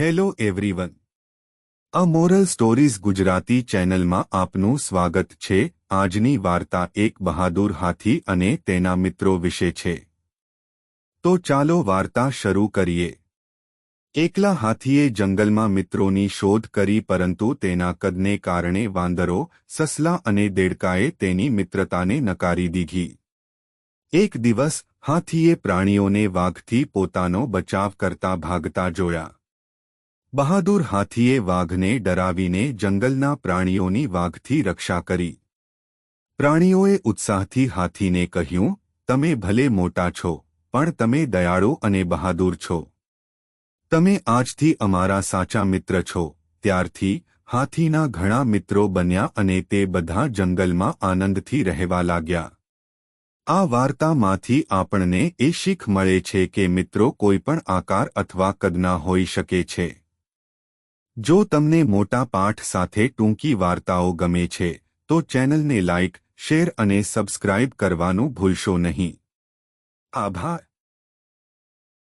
Hello everyone a moral stories Gujarati ચેનલમાં આપનું સ્વાગત છે. આજની વાર્તા એક બહાદુર હાથી અને તેના મિત્રો વિશે છે. તો ચાલો વાર્તા શરૂ કરીએ. એકલા હાથીએ જંગલમાં મિત્રોની શોધ કરી પરંતુ તેના કદને કારણે વાંદરો, સસલા અને દેડકાએ તેની મિત્રતાને નકારી દીધી. એક દિવસ, હાથીએ પ્રાણીઓને વાઘથી પોતાનો બચાવ કરતા ભાગતા જોયા. બહાદુર હાથીએ વાઘને ડરાવીને જંગલના પ્રાણીઓની વાઘથી રક્ષા કરી. પ્રાણીઓએ ઉત્સાહથી હાથીને કહ્યું, તમે ભલે મોટા છો, પણ તમે દયાળુ અને બહાદુર છો. તમે આજથી અમારા સાચા મિત્ર છો. ત્યારથી હાથીના ઘણા મિત્રો બન્યા અને તે બધા જંગલમાં આનંદથી રહેવા લાગ્યા. આ વાર્તામાંથી આપણને એ શીખ મળે છે કે મિત્રો કોઈપણ આકાર અથવા કદના હોઈ શકે છે. જો તમને મોટા પાઠ સાથે ટૂંકી વાર્તાઓ ગમે છે, તો ચેનલને લાઇક શેર અને સબસ્ક્રાઇબ કરવાનું ભૂલશો નહીં. આભાર.